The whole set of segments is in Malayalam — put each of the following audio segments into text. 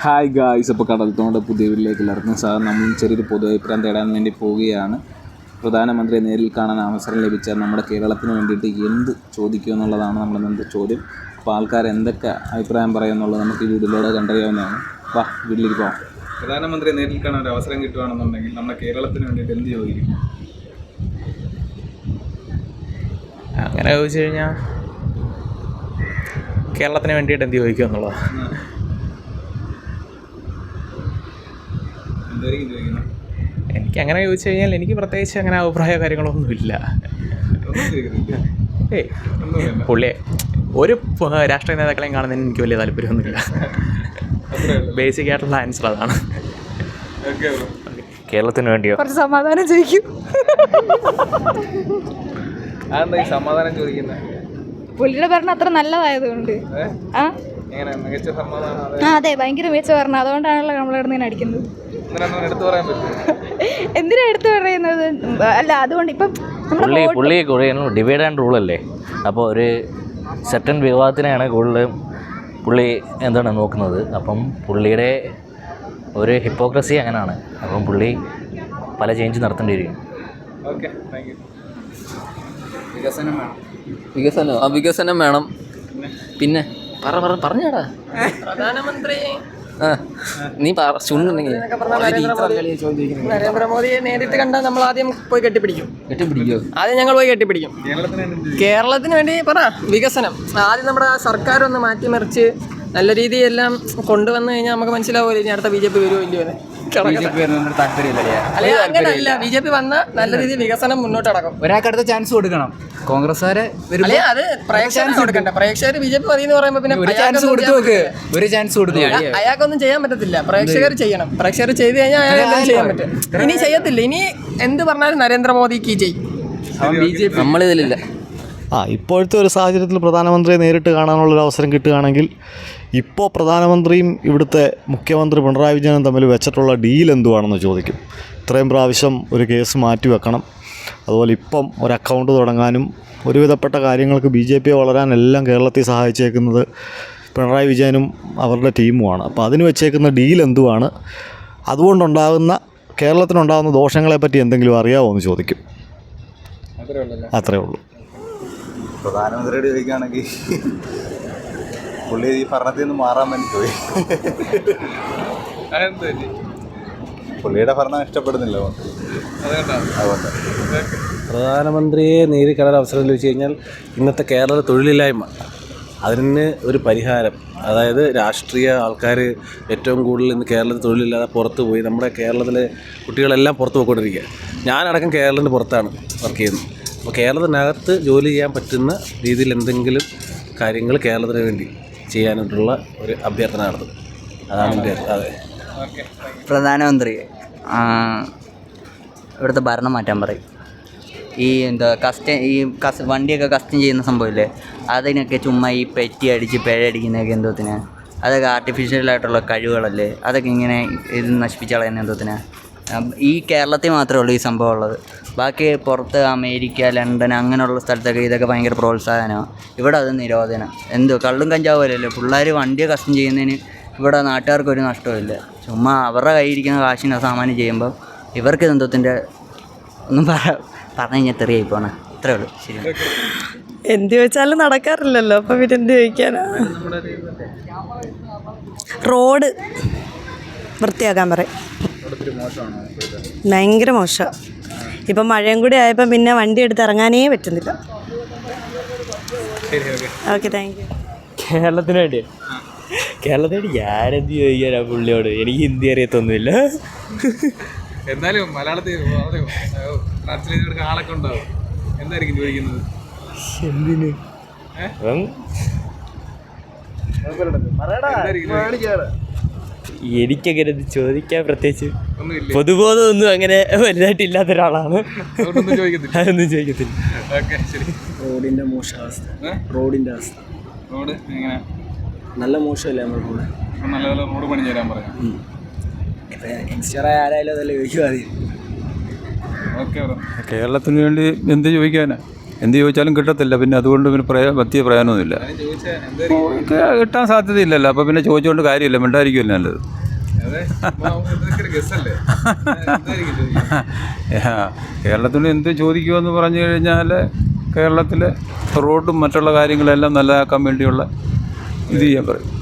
ഹായ് ഗായ്സ് അപ്പോൾ കടൽത്തോണ്ട പുതിയ വീട്ടിലേക്ക് എല്ലാവർക്കും സാർ നമ്മൾ ചെറിയൊരു പൊതു അഭിപ്രായം തേടാൻ വേണ്ടി പോവുകയാണ്. പ്രധാനമന്ത്രിയെ നേരിൽ കാണാൻ അവസരം ലഭിച്ചാൽ നമ്മുടെ കേരളത്തിന് വേണ്ടിയിട്ട് എന്ത് ചോദിക്കും എന്നുള്ളതാണ് നമ്മുടെ ഇന്നത്തെ ചോദ്യം. അപ്പോൾ ആൾക്കാർ എന്തൊക്കെ അഭിപ്രായം പറയുമെന്നുള്ളത് നമുക്ക് ഈ വീടിലൂടെ കണ്ടറിയാവുന്നതാണ്. വാ വീട്ടിലേക്ക് പോകാം പ്രധാനമന്ത്രിയെ നേരിൽ കാണാൻ ഒരു അവസരം കിട്ടുകയാണെന്നുണ്ടെങ്കിൽ നമ്മുടെ കേരളത്തിന് വേണ്ടിയിട്ട് എന്ത് ചോദിക്കും? അങ്ങനെ ചോദിച്ചു കഴിഞ്ഞാൽ കേരളത്തിന് വേണ്ടിയിട്ട് എന്ത് ചോദിക്കും എന്നുള്ളതാണ് എന്തായിരിക്കും ചോദിക്കുന്നത് എനിക്ക് അങ്ങനെ ചോദിച്ചു കഴിഞ്ഞാൽ എനിക്ക് പ്രത്യേകിച്ച് അങ്ങനെ അഭിപ്രായ കാര്യങ്ങളൊന്നുമില്ല ഏയ് പുള്ളിയെ ഒരു രാഷ്ട്രീയ നേതാക്കളെയും കാണുന്നതിന് എനിക്ക് വലിയ താല്പര്യമൊന്നുമില്ല. ബേസിക് ആയിട്ടുള്ള ആൻസർ അതാണ്. ഓക്കെ കേരളത്തിന് വേണ്ടിയോ? കുറച്ച് സമാധാനം ചോദിക്കും. അതെന്താ ഈ സമാധാനം ചോദിക്കുന്നത്? പുള്ളിയുടെ ഭരണം അത്ര നല്ലതായതുകൊണ്ട്. ആ? അതെ ഭയങ്കര മികച്ച ഭരണം. അതുകൊണ്ടാണല്ലോ നമ്മളിവിടെ നിന്ന് അടിക്കുന്നത്. എന്തിനാ എടുത്തു പറയുന്നത്? അല്ല അതുകൊണ്ട് ഇപ്പം പുള്ളി പുള്ളി കൂടുതലും ഡിവൈഡ് ആൻഡ് റൂൾ അല്ലേ? അപ്പോൾ ഒരു സെറ്റൻ വിവാഹത്തിനെയാണ് കൂടുതലും പുള്ളി എന്താണ് നോക്കുന്നത്. അപ്പം പുള്ളിയുടെ ഒരു ഹിപ്പോക്രസി അങ്ങനെയാണ്. അപ്പം പുള്ളി പല ചേഞ്ച് നടത്തേണ്ടിയിരിക്കും വരും വികസനം ആ വികസനം വേണം. പിന്നെ പറ പറ പറഞ്ഞാടാ. പ്രധാനമന്ത്രി. നീ പറ ചുണ്ടുണ്ടെങ്കിൽ. നരേന്ദ്രമോദിയെ നേരിട്ട് കണ്ടാൽ നമ്മൾ ആദ്യം പോയി കെട്ടിപ്പിടിക്കും. കെട്ടിപ്പിടിക്കോ? ആദ്യം ഞങ്ങൾ പോയി കെട്ടിപ്പിടിക്കും. കേരളത്തിന് വേണ്ടി കേരളത്തിന് വേണ്ടി പറ വികസനം. ആദ്യം നമ്മുടെ സർക്കാർ ഒന്ന് മാറ്റിമറിച്ച് നല്ല രീതിയിൽ രീതിയെല്ലാം കൊണ്ടുവന്നു കഴിഞ്ഞാൽ നമുക്ക് മനസ്സിലാവുമല്ലോ ഇനി അടുത്ത ബി ജെ പി വരുമോ ഇല്ലയോ അങ്ങനല്ല ബി ജെ പി വന്ന നല്ല രീതിയിൽ വികസനം മുന്നോട്ട് നടക്കും ഒരാൾക്ക് അടുത്ത ചാൻസ് കൊടുക്കണം. കോൺഗ്രസ്സുകാരെ അല്ലെ അത് പ്രേക്ഷകർക്ക് കൊടുക്കണ്ട? പ്രേക്ഷകർ ബി ജെ പി മതി എന്ന് പറയുമ്പോൾ പിന്നെ ഒരു ചാൻസ് അയാൾക്കൊന്നും കൊടുത്തു നോക്ക്. ഒരു ചാൻസ് കൊടുത്തു അയ- അയാൾക്കൊന്നും ചെയ്യാൻ പറ്റത്തില്ല. പ്രേക്ഷകർ ചെയ്യണം. പ്രേക്ഷകർ ചെയ്ത് കഴിഞ്ഞാൽ അയാൾ ചെയ്യാൻ പറ്റും ഇനി ചെയ്യത്തില്ല. ഇനി എന്ത് പറഞ്ഞാലും നരേന്ദ്രമോദിക്ക് ചെയ്യും നമ്മളിതിലില്ല. ആ ഇപ്പോഴത്തെ ഒരു സാഹചര്യത്തിൽ പ്രധാനമന്ത്രിയെ നേരിട്ട് കാണാനുള്ളൊരു അവസരം കിട്ടുകയാണെങ്കിൽ ഇപ്പോൾ പ്രധാനമന്ത്രിയും ഇവിടുത്തെ മുഖ്യമന്ത്രി പിണറായി വിജയനും തമ്മിൽ വെച്ചിട്ടുള്ള ഡീൽ എന്തുവാണെന്ന് ചോദിക്കും. ഇത്രയും പ്രാവശ്യം ഒരു കേസ് മാറ്റി വെക്കണം. അതുപോലെ ഇപ്പം ഒരു അക്കൗണ്ട് തുടങ്ങാനും ഒരുവിധപ്പെട്ട കാര്യങ്ങൾക്ക് ബി ജെ പിയെ വളരാനെല്ലാം കേരളത്തിൽ സഹായിച്ചേക്കുന്നത് പിണറായി വിജയനും അവരുടെ ടീമുമാണ്. അപ്പോൾ അതിന് വെച്ചേക്കുന്ന ഡീൽ എന്തുവാണ്? അതുകൊണ്ടുണ്ടാകുന്ന കേരളത്തിനുണ്ടാകുന്ന ദോഷങ്ങളെപ്പറ്റി എന്തെങ്കിലും അറിയാമോ എന്ന് ചോദിക്കും. അത്രേ ഉള്ളൂ. പ്രധാനമന്ത്രിയോട് ചോദിക്കുകയാണെങ്കിൽ പുള്ളി ഈ ഭരണത്തിൽ നിന്ന് മാറാൻ വേണ്ടി പോയി പുള്ളിയുടെ ഭരണം ഇഷ്ടപ്പെടുന്നില്ല അതുകൊണ്ട്? പ്രധാനമന്ത്രിയെ നേരിൽ കാണാൻ അവസരം ലഭിച്ചു കഴിഞ്ഞാൽ ഇന്നത്തെ കേരള തൊഴിലില്ലായ്മ അതിന് ഒരു പരിഹാരം. അതായത് രാഷ്ട്രീയ ആൾക്കാർ ഏറ്റവും കൂടുതൽ ഇന്ന് കേരളത്തിൽ തൊഴിലില്ലാതെ പുറത്ത് പോയി നമ്മുടെ കേരളത്തിലെ കുട്ടികളെല്ലാം പുറത്ത് പോയിക്കൊണ്ടിരിക്കുക. ഞാനടക്കം കേരളത്തിന്റെ പുറത്താണ് വർക്ക് ചെയ്യുന്നത്. അപ്പോൾ കേരളത്തിനകത്ത് ജോലി ചെയ്യാൻ പറ്റുന്ന രീതിയിൽ എന്തെങ്കിലും കാര്യങ്ങൾ കേരളത്തിന് വേണ്ടി ചെയ്യാനായിട്ടുള്ള ഒരു അഭ്യർത്ഥന നടത്തും. അതാണ് എന്റെ അതെ. പ്രധാനമന്ത്രി ആ, ഇവിടുത്തെ ഭരണം മാറ്റാൻ പറയും. ഈ എന്താ കസ്റ്റ ഈ കസ് വണ്ടിയൊക്കെ കസ്റ്റം ചെയ്യുന്ന സംഭവമില്ലേ? അതിനൊക്കെ ചുമ്മാ ഈ പെറ്റി അടിച്ച് പിഴയടിക്കുന്നതൊക്കെ എന്തോത്തിന് അതൊക്കെ ആർട്ടിഫിഷ്യലായിട്ടുള്ള കഴിവുകളല്ലേ? അതൊക്കെ ഇങ്ങനെ ഇത് നശിപ്പിച്ചാൽ എന്തോത്തിന് ഈ കേരളത്തിൽ മാത്രമേ ഉള്ളൂ ഈ സംഭവം ഉള്ളത്. ബാക്കി പുറത്ത് അമേരിക്ക ലണ്ടൻ അങ്ങനെയുള്ള സ്ഥലത്തൊക്കെ ഇതൊക്കെ ഭയങ്കര പ്രോത്സാഹനമാണ് ഇവിടെ അത് നിരോധനം. എന്തോ കള്ളും കഞ്ചാവ് പോലെയല്ലേ പിള്ളേർ വണ്ടിയെ കസ്റ്റം ചെയ്യുന്നതിന് ഇവിടെ നാട്ടുകാർക്ക് ഒരു നഷ്ടമില്ല ചുമ്മാ അവരുടെ കയ്യിരിക്കുന്ന കാശിന് സാമാന്യം ചെയ്യുമ്പോൾ ഇവർക്ക് ഇതെന്തോത്തിന്റെ ഒന്നും പറ പറഞ്ഞു കഴിഞ്ഞാൽ തെറിയായി പോണേ. ഇത്രേ ഉള്ളൂ. ശരി. എന്ത് ചോദിച്ചാലും നടക്കാറില്ലല്ലോ. അപ്പം പിന്നെ എന്ത് ചോദിക്കാനാ? റോഡ് വൃത്തിയാക്കാൻ പറയും. ഭയങ്കര മോശം. ഇപ്പം മഴയും കൂടി ആയപ്പോൾ പിന്നെ വണ്ടി എടുത്ത് ഇറങ്ങാനേ പറ്റുന്നില്ല. ഓക്കെ. താങ്ക് യു കേരളത്തിന് വേണ്ടി കേരളത്തിന് വേണ്ടി ഞാനെന്ത് ചോദിക്കാനാ പുള്ളിയോട്? എനിക്ക് ഹിന്ദി അറിയത്തൊന്നുമില്ല. എന്നാലും മലയാളത്തിൽ ട്രാൻസ്ലേറ്റ് ആളൊക്കെ ഉണ്ടാവും. എന്തായിരിക്കും ചോദിക്കുന്നത് എന്തിന്? അപ്പം എനിക്കങ്ങനെ ഇത് ചോദിക്കാൻ പ്രത്യേകിച്ച് ഒന്നുമില്ല. പൊതുബോധമൊന്നും അങ്ങനെ വലുതായിട്ട് ഇല്ലാത്ത ഒരാളാണ് അതൊന്നും ചോദിക്കത്തില്ല. റോഡിന്റെ മോശാവസ്ഥ റോഡിന്റെ അവസ്ഥ. റോഡ് എങ്ങനെ? നല്ല മോശമല്ലേ നമ്മുടെ റോഡ്? നല്ല നല്ല റോഡ് പണി തരാൻ പറയാം. യങ്സ്റ്ററായ ആരായാലും അതല്ലേ ചോദിക്കുക ആദ്യം. Okay bro. കേരളത്തിന് വേണ്ടി എന്ത് ചോദിക്കാനാ? എന്ത് ചോദിച്ചാലും കിട്ടത്തില്ല. പിന്നെ അതുകൊണ്ട് പിന്നെ പ്രയ പറ്റിയ പ്രയോജനമൊന്നുമില്ല. കിട്ടാൻ സാധ്യതയില്ലല്ലോ. അപ്പോൾ പിന്നെ ചോദിച്ചുകൊണ്ട് കാര്യമില്ല. മിണ്ടായിരിക്കുമല്ലോ നല്ലത്. കേരളത്തിന് എന്ത് ചോദിക്കുമെന്ന് പറഞ്ഞു കഴിഞ്ഞാൽ കേരളത്തിൽ റോഡും മറ്റുള്ള കാര്യങ്ങളെല്ലാം നല്ലതാക്കാൻ വേണ്ടിയുള്ള ഇത് ചെയ്യാൻ പറയും.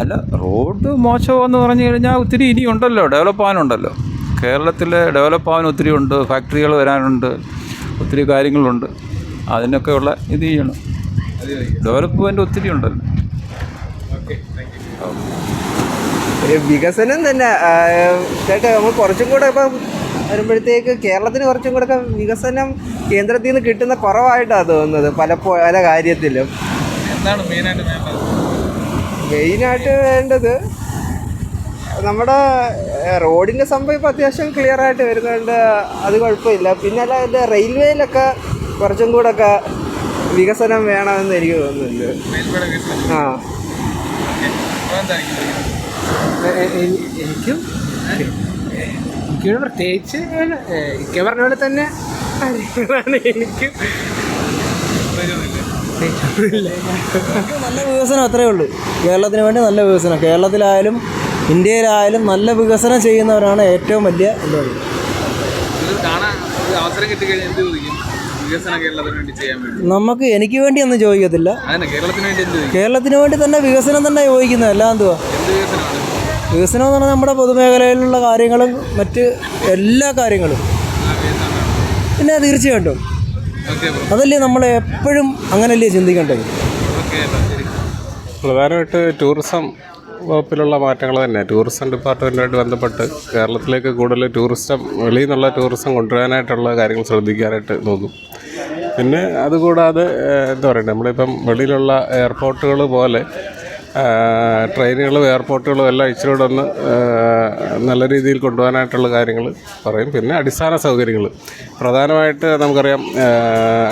അല്ല റോഡ് മോശമെന്ന് പറഞ്ഞു കഴിഞ്ഞാൽ ഒത്തിരി ഇനിയുണ്ടല്ലോ. ഡെവലപ്പ് ആവാനുണ്ടല്ലോ. കേരളത്തിൽ ഡെവലപ്പ് ആവാൻ ഒത്തിരി ഉണ്ട് ഫാക്ടറികൾ വരാനുണ്ട്. ഒത്തിരി കാര്യങ്ങളുണ്ട്. അതിനൊക്കെയുള്ള ഇത് ചെയ്യണം. ഡെവലപ്മെന്റ് ഒത്തിരി ഉണ്ടല്ലോ. വികസനം തന്നെ കേട്ടോ ചേട്ടാ നമ്മൾ കുറച്ചും കൂടെ ഇപ്പം വരുമ്പോഴത്തേക്ക് കേരളത്തിന് കുറച്ചും കൂടെ ഒക്കെ വികസനം കേന്ദ്രത്തിൽ നിന്ന് കിട്ടുന്ന കുറവായിട്ടാണ് തോന്നുന്നത് പലപ്പോഴും പല കാര്യത്തിലും. എന്താണ് മെയിനായിട്ട് വേണ്ടത്? മെയിനായിട്ട് വേണ്ടത് നമ്മുടെ റോഡിന്റെ സംഭവം ഇപ്പോൾ അത്യാവശ്യം ക്ലിയർ ആയിട്ട് വരുന്നുണ്ട്. അത് കുഴപ്പമില്ല. പിന്നെ അല്ലാതെ റെയിൽവേയിലൊക്കെ കുറച്ചും കൂടെ ഒക്കെ വികസനം വേണമെന്ന് എനിക്ക് തോന്നുന്നുണ്ട്. ആ. എനിക്കും എനിക്കും പ്രത്യേകിച്ച് എനിക്ക് പറഞ്ഞ പോലെ തന്നെ എനിക്ക് നല്ല വികസനം അത്രേ ഉള്ളൂ. കേരളത്തിന് വേണ്ടി നല്ല വികസനം. കേരളത്തിലായാലും ഇന്ത്യയിലായാലും നല്ല വികസനം ചെയ്യുന്നവരാണ് ഏറ്റവും വലിയ എന്താ പറയുക ഇത് കാണാൻ ഒരു അവസരം കിട്ടിക്കഴിഞ്ഞാൽ എന്ത് ചോദിക്കും? നമുക്ക് എനിക്ക് വേണ്ടി ഒന്നും ചോദിക്കത്തില്ല. അതന്നെ കേരളത്തിന് വേണ്ടി തന്നെ വികസനം തന്നെ ചോദിക്കുന്നത് എല്ലാം എന്തുവാ? വികസനമാണ്? വികസനം എന്ന് പറഞ്ഞാൽ നമ്മുടെ പൊതുമേഖലയിലുള്ള കാര്യങ്ങളും മറ്റ് എല്ലാ കാര്യങ്ങളും. പിന്നെ തീർച്ചയായിട്ടും. ഓക്കെ ബ്രോ അതല്ലേ നമ്മൾ എപ്പോഴും അങ്ങനല്ലേ ചിന്തിക്കേണ്ടത്? പ്രധാനമായിട്ട് ടൂറിസം വകുപ്പിലുള്ള മാറ്റങ്ങൾ തന്നെ. ടൂറിസം ഡിപ്പാർട്ട്മെന്റുമായിട്ട് ബന്ധപ്പെട്ട് കേരളത്തിലേക്ക് കൂടുതൽ ടൂറിസം വെളിയിൽ നിന്നുള്ള ടൂറിസം കൊണ്ടുവരാനായിട്ടുള്ള കാര്യങ്ങൾ ശ്രദ്ധിക്കാനായിട്ട് നോക്കും. പിന്നെ അതുകൂടാതെ എന്താ പറയുക നമ്മളിപ്പം വെളിയിലുള്ള എയർപോർട്ടുകൾ പോലെ ട്രെയിനുകളും എയർപോർട്ടുകളും എല്ലാം ഇച്ചിരി കൂടെ ഒന്ന് നല്ല രീതിയിൽ കൊണ്ടുപോകാനായിട്ടുള്ള കാര്യങ്ങൾ പറയും. പിന്നെ അടിസ്ഥാന സൗകര്യങ്ങൾ. പ്രധാനമായിട്ട് നമുക്കറിയാം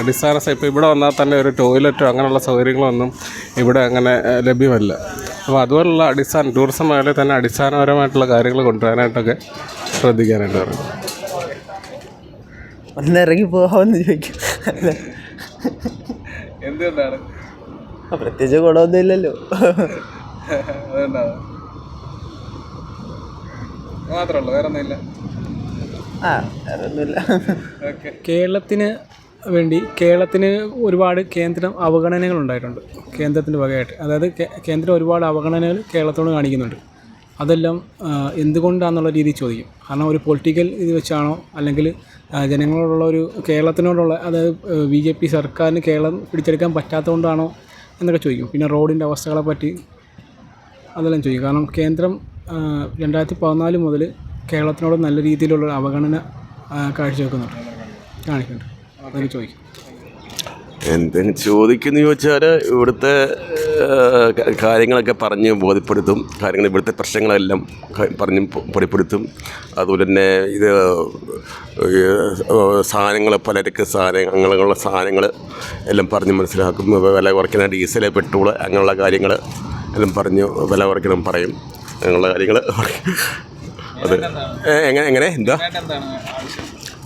അടിസ്ഥാന ഇപ്പോൾ ഇവിടെ വന്നാൽ തന്നെ ഒരു ടോയ്ലറ്റോ അങ്ങനെയുള്ള സൗകര്യങ്ങളൊന്നും ഇവിടെ അങ്ങനെ ലഭ്യമല്ല. അപ്പോൾ അതുപോലുള്ള അടിസ്ഥാന ടൂറിസം മേഖലയിൽ തന്നെ അടിസ്ഥാനപരമായിട്ടുള്ള കാര്യങ്ങൾ കൊണ്ടുവരാനായിട്ടൊക്കെ ശ്രദ്ധിക്കാനായിട്ട് പറയും ഒന്ന് ഇറങ്ങി പോകാമെന്ന് ചോദിക്കും. എന്തുകൊണ്ടാണ്? പ്രത്യേകിച്ച് ഗുണമൊന്നും ഇല്ലല്ലോ. മാത്രമല്ല വേറെ ഒന്നുമില്ല. ആ വേറൊന്നുമില്ല കേരളത്തിന് വേണ്ടി കേരളത്തിന് ഒരുപാട് കേന്ദ്രം അവഗണനകൾ ഉണ്ടായിട്ടുണ്ട്. കേന്ദ്രത്തിന്റെ വകയായിട്ട്. അതായത് കേന്ദ്രം ഒരുപാട് അവഗണനകൾ കേരളത്തോട് കാണിക്കുന്നുണ്ട്. അതെല്ലാം എന്തുകൊണ്ടാണെന്നുള്ള രീതിയിൽ ചോദിക്കും. കാരണം ഒരു പൊളിറ്റിക്കൽ ഇത് വെച്ചാണോ? അല്ലെങ്കിൽ ജനങ്ങളോടുള്ള ഒരു കേരളത്തിനോടുള്ള അതായത് ബി ജെ പി സർക്കാരിന് കേരളം പിടിച്ചെടുക്കാൻ പറ്റാത്തതുകൊണ്ടാണോ എന്നൊക്കെ ചോദിക്കും. പിന്നെ റോഡിന്റെ അവസ്ഥകളെ പറ്റി അതെല്ലാം ചോദിക്കും. കാരണം കേന്ദ്രം രണ്ടായിരത്തി പതിനാല് മുതൽ കേരളത്തിനോട് നല്ല രീതിയിലുള്ള അവഗണന കാഴ്ചവെക്കുന്നുണ്ട്. കാണിക്കുന്നുണ്ട്. ചോദിക്കും. എന്തെങ്കിലും ചോദിക്കുന്നു ചോദിച്ചാൽ ഇവിടുത്തെ കാര്യങ്ങളൊക്കെ പറഞ്ഞ് ബോധ്യപ്പെടുത്തും. കാര്യങ്ങൾ ഇവിടുത്തെ പ്രശ്നങ്ങളെല്ലാം പറഞ്ഞ് പൊടിപ്പെടുത്തും അതുപോലെ തന്നെ ഇത് സാധനങ്ങൾ പലചരക്ക് സാധനങ്ങൾ അങ്ങനെയുള്ള സാധനങ്ങൾ എല്ലാം പറഞ്ഞ് മനസ്സിലാക്കും. വില കുറയ്ക്കുന്ന ഡീസൽ പെട്രോൾ അങ്ങനെയുള്ള കാര്യങ്ങൾ എല്ലാം പറഞ്ഞ് വില കുറയ്ക്കണം പറയും. അങ്ങനെയുള്ള കാര്യങ്ങൾ അത് എങ്ങനെ എങ്ങനെ? എന്താ?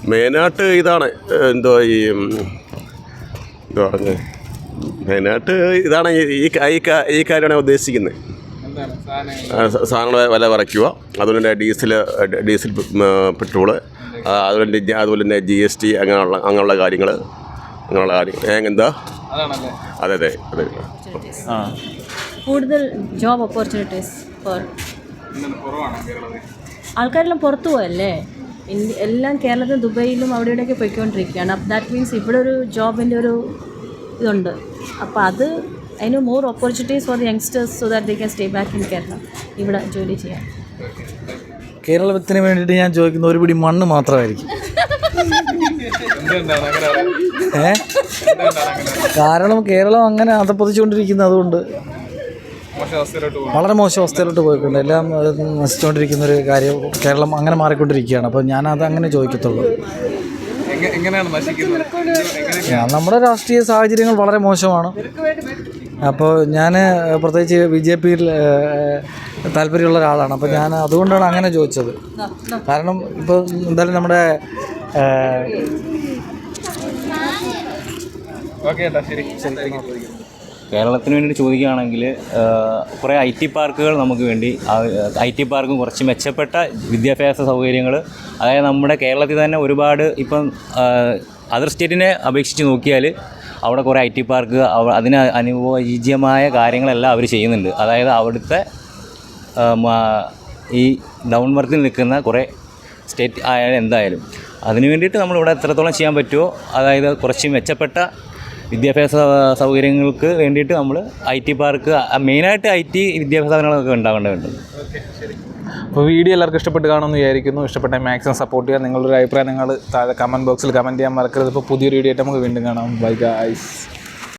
മെയിനായിട്ട് ഇതാണ് എന്തോ ഈ എന്തോ പറഞ്ഞത് മെയിനായിട്ട് ഇതാണ് ഈ ഈ കാ- ഈ കാര്യമാണ് ഉദ്ദേശിക്കുന്നത്. എന്താണ് സാധനങ്ങൾ ആ, സ- വില കുറയ്ക്കുക. അതുപോലെ തന്നെ ഡീസൽ ഡീസൽ പെട്രോൾ അതുപോലെ തന്നെ അതുപോലെ തന്നെ ജി എസ് ടി അങ്ങനെയുള്ള അങ്ങനെയുള്ള കാര്യങ്ങൾ അങ്ങനെയുള്ള കാര്യങ്ങൾ എന്താ അതെ അതെ അതെ. ആ. കൂടുതൽ ജോബ് ഓപ്പർച്യൂണിറ്റീസ് ഫോർ എന്താണ് കുറവാണ് കേരളത്തിൽ. ആൾക്കാരെല്ലാം പുറത്തു പോയല്ലേ? ഇന്ത്യ എല്ലാം കേരളത്തിൽ ദുബൈയിലും അവിടെ ഇവിടെയൊക്കെ പോയിക്കൊണ്ടിരിക്കുകയാണ്. അപ്പം ദാറ്റ് മീൻസ് ഇവിടെ ഒരു ജോബിന്റെ ഒരു ഇതുണ്ട്. അപ്പോൾ അത് അതിന് more opportunities for the youngsters so that they can stay back in Kerala ഇവിടെ ജോലി ചെയ്യാം കേരളത്തിന് വേണ്ടിയിട്ട് ഞാൻ ചോദിക്കുന്ന ഒരു പിടി മണ്ണ് മാത്രമായിരിക്കും. ഏ? കാരണം കേരളം അങ്ങനെ അതപ്പതിച്ചുകൊണ്ടിരിക്കുന്ന അതുകൊണ്ട്. വളരെ മോശം അവസ്ഥയിലോട്ട് പോയിക്കൊണ്ട് എല്ലാം നശിച്ചുകൊണ്ടിരിക്കുന്ന ഒരു കാര്യം കേരളം അങ്ങനെ മാറിക്കൊണ്ടിരിക്കുകയാണ്. അപ്പോൾ ഞാനത് അങ്ങനെ ചോദിക്കത്തുള്ളൂ. നമ്മുടെ രാഷ്ട്രീയ സാഹചര്യങ്ങൾ വളരെ മോശമാണ്. അപ്പോൾ ഞാൻ പ്രത്യേകിച്ച് ബി ജെ പിയിൽ താല്പര്യമുള്ള ഒരാളാണ്. അപ്പോൾ ഞാൻ അതുകൊണ്ടാണ് അങ്ങനെ ചോദിച്ചത്. കാരണം ഇപ്പോൾ എന്തായാലും നമ്മുടെ ഓക്കെ ശരി. ശരി കേരളത്തിന് വേണ്ടി ചോദിക്കുകയാണെങ്കിൽ കുറേ ഐ ടി പാർക്കുകൾ നമുക്ക് വേണ്ടി ഐ ടി പാർക്കും കുറച്ച് മെച്ചപ്പെട്ട വിദ്യാഭ്യാസ സൗകര്യങ്ങൾ അതായത് നമ്മുടെ കേരളത്തിൽ തന്നെ ഒരുപാട് ഇപ്പം അതർ സ്റ്റേറ്റിനെ അപേക്ഷിച്ച് നോക്കിയാൽ അവിടെ കുറേ ഐ ടി പാർക്ക് അതിന് അനുയോജ്യമായ കാര്യങ്ങളെല്ലാം അവർ ചെയ്യുന്നുണ്ട്. അതായത് അവിടുത്തെ ഈ ഡൗൺ വർക്കിൽ നിൽക്കുന്ന കുറേ സ്റ്റേറ്റ് ആയാലും എന്തായാലും അതിനു വേണ്ടിയിട്ട് നമ്മളിവിടെ എത്രത്തോളം ചെയ്യാൻ പറ്റുമോ അതായത് കുറച്ച് മെച്ചപ്പെട്ട വിദ്യാഭ്യാസ സൗകര്യങ്ങൾക്ക് വേണ്ടിയിട്ട് നമ്മൾ ഐ ടി പാർക്ക് മെയിനായിട്ട് ഐ ടി വിദ്യാഭ്യാസ സ്ഥാപനങ്ങളൊക്കെ ഉണ്ടാവേണ്ടതുണ്ട് അപ്പോൾ വീഡിയോ എല്ലാവർക്കും ഇഷ്ടപ്പെട്ട് കാണുമെന്ന് വിചാരിക്കുന്നു. ഇഷ്ടപ്പെട്ട മാക്സിമം സപ്പോർട്ട് ചെയ്യാൻ നിങ്ങളുടെ ഒരു അഭിപ്രായം നിങ്ങൾ താഴെ കമന്റ് ബോക്സിൽ കമന്റ് ചെയ്യാൻ മറക്കരുത്. ഇപ്പോൾ പുതിയൊരു വീഡിയോ ആയിട്ട് നമുക്ക് വീണ്ടും കാണാം. Bye guys